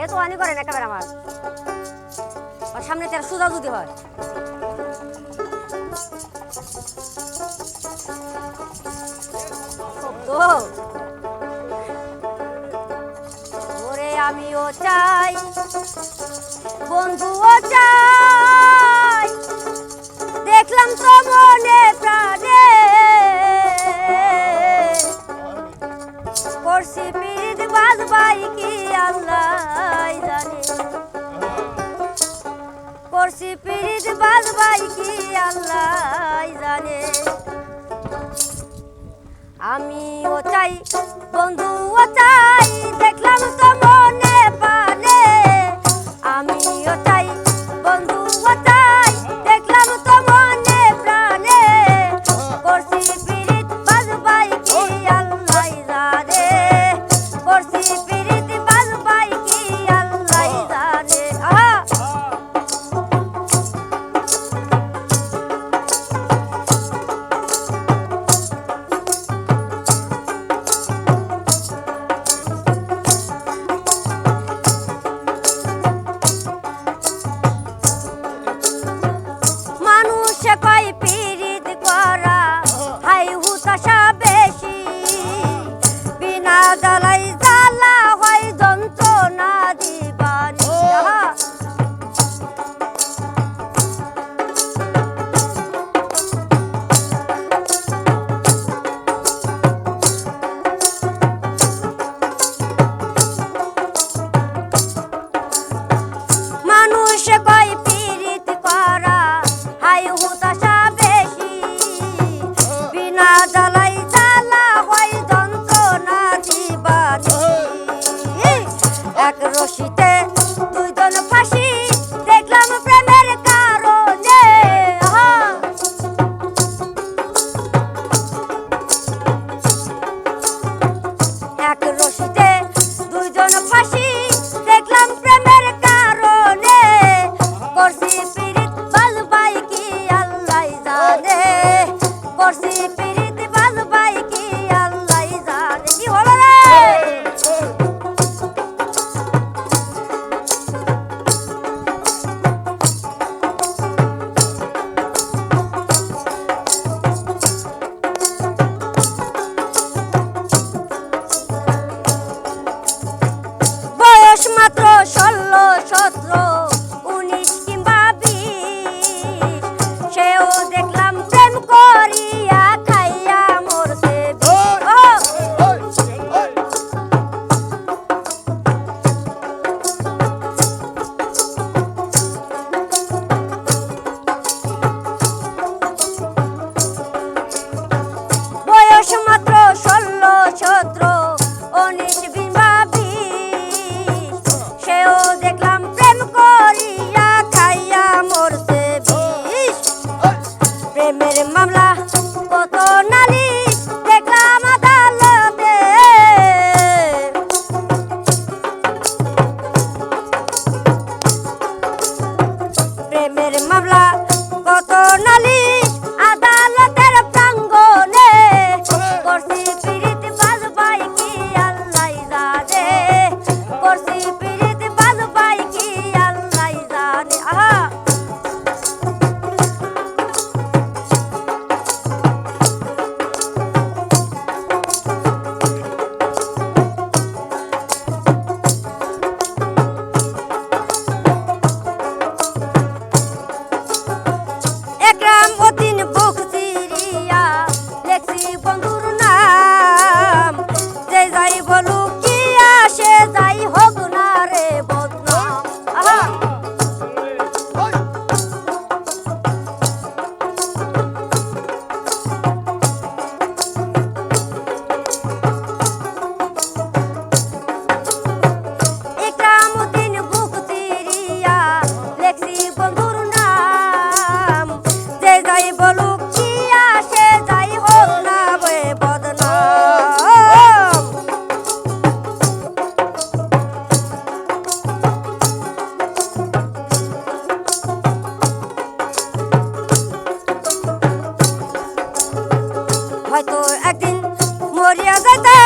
এ তো আনি করেন একেবারে আমার। ওর সামনে তার সুদা যদি হয়। ওরে আমিও চাই, বন্ধুও চাই। দেখলাম তো মনে প্রাণ আমি ও চাই বন্ধু ও চাই দেখলাম তোমার রশিতে あ在が。